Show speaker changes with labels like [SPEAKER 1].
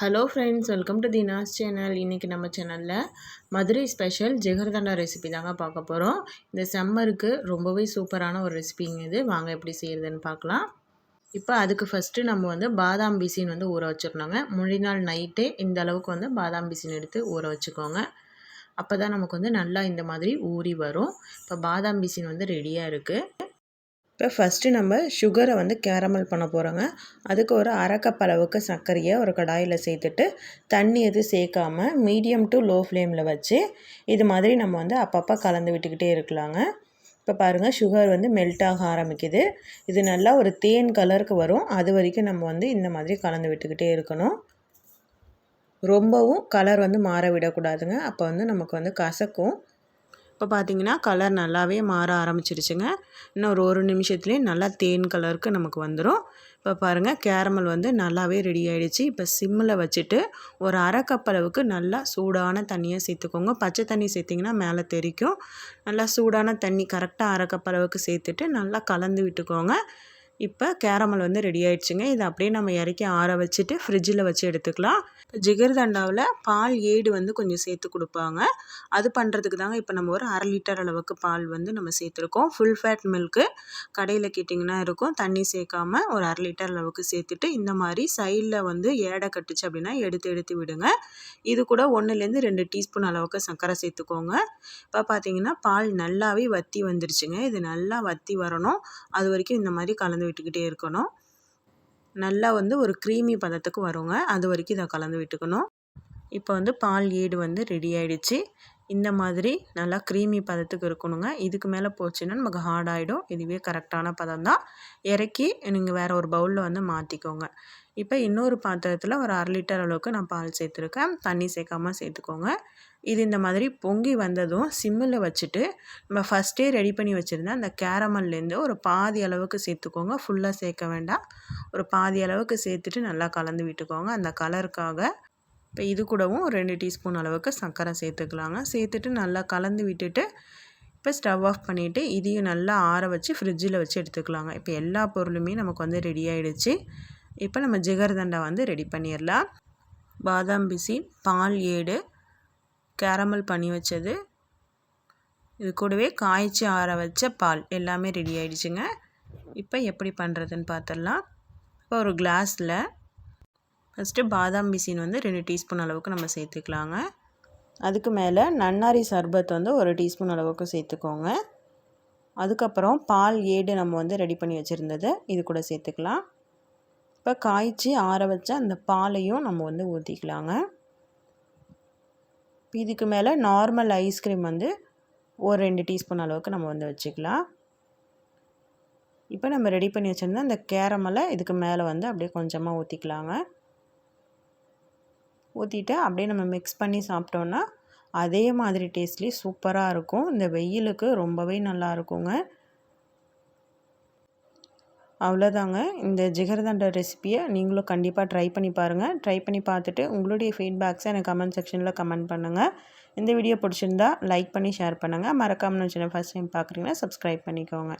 [SPEAKER 1] Hello friends welcome to Deena's channel இன்றைக்கி நம்ம சேனலில் மதுரை ஸ்பெஷல் ஜெகர்தண்டா ரெசிபி தாங்க பார்க்க போகிறோம் இந்த சம்மருக்கு ரொம்பவே சூப்பரான ஒரு ரெசிபிங்க இது. வாங்க எப்படி செய்கிறதுன்னு பார்க்கலாம். இப்போ அதுக்கு ஃபஸ்ட்டு நம்ம வந்து பாதாம் பிசின் வந்து ஊற வச்சிடணுங்க. மொழி நாள் நைட்டே இந்த அளவுக்கு வந்து பாதாம் பிசின் எடுத்து ஊற வச்சுக்கோங்க. அப்போ தான் நமக்கு வந்து நல்லா இந்த மாதிரி ஊறி வரும். இப்போ பாதாம் பிசின் வந்து ரெடியாக இருக்குது இப்போ ஃபஸ்ட்டு நம்ம சுகரை வந்து கேரமல் பண்ண போகிறோங்க அதுக்கு ஒரு அரை கப் அளவுக்கு சர்க்கரையை ஒரு கடாயில் சேர்த்துட்டு தண்ணி எதுவும் சேர்க்காமல் மீடியம் டு லோ ஃப்ளேமில் வச்சு இது மாதிரி நம்ம வந்து அப்பப்போ கலந்து விட்டுக்கிட்டே இருக்கலாங்க. இப்போ பாருங்கள் சுகர் வந்து மெல்ட் ஆக ஆரம்பிக்குது. இது நல்லா ஒரு தேன் கலருக்கு வரும். அது வரைக்கும் நம்ம வந்து இந்த மாதிரி கலந்து விட்டுக்கிட்டே இருக்கணும். ரொம்பவும் கலர் வந்து மாற விடக்கூடாதுங்க. அப்போ வந்து நமக்கு வந்து கசக்கும். இப்போ பார்த்தீங்கன்னா கலர் நல்லாவே மாற ஆரம்பிச்சிருச்சுங்க இன்னும் ஒரு ஒரு நிமிஷத்துலேயே நல்லா தேன் கலருக்கு நமக்கு வந்துடும் இப்போ பாருங்கள் கேரமல் வந்து நல்லாவே ரெடி ஆகிடுச்சு இப்போ சிம்மில் வச்சுட்டு ஒரு அரை கப் அளவுக்கு நல்லா சூடான தண்ணியை சேர்த்துக்கோங்க. பச்சை தண்ணி சேர்த்திங்கன்னா மேலே தெரிக்கும். நல்லா சூடான தண்ணி கரெக்டாக அரை கப் அளவுக்கு சேர்த்துட்டு நல்லா கலந்து விட்டுக்கோங்க. இப்போ கேரமல் வந்து ரெடி ஆயிடுச்சுங்க. இதை அப்படியே நம்ம இறக்கி ஆற வச்சுட்டு ஃப்ரிட்ஜில் வச்சு எடுத்துக்கலாம். இப்போ ஜிகர்தண்டாவில் பால் ஏடு வந்து கொஞ்சம் சேர்த்து கொடுப்பாங்க. அது பண்ணுறதுக்கு தாங்க இப்போ நம்ம ஒரு அரை லிட்டர் அளவுக்கு பால் வந்து நம்ம சேர்த்துருக்கோம். ஃபுல் ஃபேட் மில்க்கு கடையில் கேட்டிங்கன்னா இருக்கும். தண்ணி சேர்க்காம ஒரு அரை லிட்டர் அளவுக்கு சேர்த்துட்டு இந்த மாதிரி சைடில் வந்து ஏடை கட்டுச்சு அப்படின்னா எடுத்து எடுத்து விடுங்க. இது கூட ஒன்றுலேருந்து ரெண்டு டீஸ்பூன் அளவுக்கு சர்க்கரை சேர்த்துக்கோங்க. இப்போ பார்த்தீங்கன்னா பால் நல்லாவே வத்தி வந்துருச்சுங்க. இது நல்லா வத்தி வரணும். அது வரைக்கும் இந்த மாதிரி கலந்து விட்டுக்கிட்டே இருக்கணும். நல்லா வந்து ஒரு க்ரீமி பதத்துக்கு வருங்க. அது வரைக்கும் இதை கலந்து விட்டுக்கணும். இப்போ வந்து பால் ஈடு வந்து ரெடி ஆகிடுச்சு இந்த மாதிரி நல்லா க்ரீமி பதத்துக்கு இருக்கணுங்க. இதுக்கு மேலே போச்சுன்னா நமக்கு ஹார்ட் ஆகிடும் இதுவே கரெக்டான பதம் தான். இறக்கி நீங்கள் வேறு ஒரு பவுலில் வந்து மாற்றிக்கோங்க இப்போ இன்னொரு பாத்திரத்தில் ஒரு அரை லிட்டர் அளவுக்கு நான் பால் சேர்த்துருக்கேன். தண்ணி சேர்க்காமல் சேர்த்துக்கோங்க. இது இந்த மாதிரி பொங்கி வந்ததும் சிம்மில் வச்சுட்டு நம்ம ஃபஸ்ட்டே ரெடி பண்ணி வச்சுருந்தா அந்த கேரமல்லேருந்து ஒரு பாதி அளவுக்கு சேர்த்துக்கோங்க. ஃபுல்லாக சேர்க்க வேண்டாம். ஒரு பாதி அளவுக்கு சேர்த்துட்டு நல்லா கலந்து விட்டுக்கோங்க. அந்த கலருக்காக இப்போ இது கூடவும் ரெண்டு டீஸ்பூன் அளவுக்கு சர்க்கரை சேர்த்துக்கலாங்க. சேர்த்துட்டு நல்லா கலந்து விட்டுட்டு இப்போ ஸ்டவ் ஆஃப் பண்ணிவிட்டு இதையும் நல்லா ஆற வச்சு ஃப்ரிட்ஜில் வச்சு எடுத்துக்கலாங்க. இப்போ எல்லா பொருளுமே நமக்கு வந்து ரெடி ஆகிடுச்சு இப்போ நம்ம ஜிகர்தண்டா வந்து ரெடி பண்ணிடலாம். பாதாம் பிசி பால் ஏடு கேரமல் பண்ணி வச்சது. இது கூடவே காய்ச்சி ஆற வச்ச பால் எல்லாமே ரெடி ஆயிடுச்சுங்க. இப்போ எப்படி பண்ணுறதுன்னு பார்த்துடலாம் இப்போ ஒரு கிளாஸில் ஃபஸ்ட்டு பாதாம் பிசின் வந்து ரெண்டு டீஸ்பூன் அளவுக்கு நம்ம சேர்த்துக்கலாங்க. அதுக்கு மேலே நன்னாரி சர்பத் வந்து ஒரு டீஸ்பூன் அளவுக்கு சேர்த்துக்கோங்க. அதுக்கப்புறம் பால் ஏடு நம்ம வந்து ரெடி பண்ணி வச்சுருந்தது இது கூட சேர்த்துக்கலாம். இப்போ காய்ச்சி ஆற வச்ச அந்த பாலையும் நம்ம வந்து ஊற்றிக்கலாங்க இதுக்கு மேலே நார்மல் ஐஸ்கிரீம் வந்து ஒரு ரெண்டு டீஸ்பூன் அளவுக்கு நம்ம வந்து வச்சுக்கலாம். இப்போ நம்ம ரெடி பண்ணி வச்சுருந்தா அந்த கேரமலை இதுக்கு மேலே வந்து அப்படியே கொஞ்சமாக ஊற்றிக்கலாங்க ஊற்றிட்டு அப்படியே நம்ம மிக்ஸ் பண்ணி சாப்பிட்டோன்னா அதே மாதிரி டேஸ்ட்லேயே சூப்பராக இருக்கும். இந்த வெயிலுக்கு ரொம்பவே நல்லா இருக்குங்க. அவ்வளோதாங்க. இந்த ஜிகர்தண்ட ரெசிப்பியை நீங்களும் கண்டிப்பாக ட்ரை பண்ணி பாருங்கள் ட்ரை பண்ணி பார்த்துட்டு உங்களுடைய ஃபீட்பேக்ஸை எனக்கு கமெண்ட் செக்ஷனில் கமெண்ட் பண்ணுங்கள் இந்த வீடியோ பிடிச்சிருந்தா லைக் பண்ணி ஷேர் பண்ணுங்கள் மறக்காமல் சேனல் ஃபஸ்ட் டைம் பார்க்குறீங்கன்னா சப்ஸ்கிரைப் பண்ணிக்கோங்க.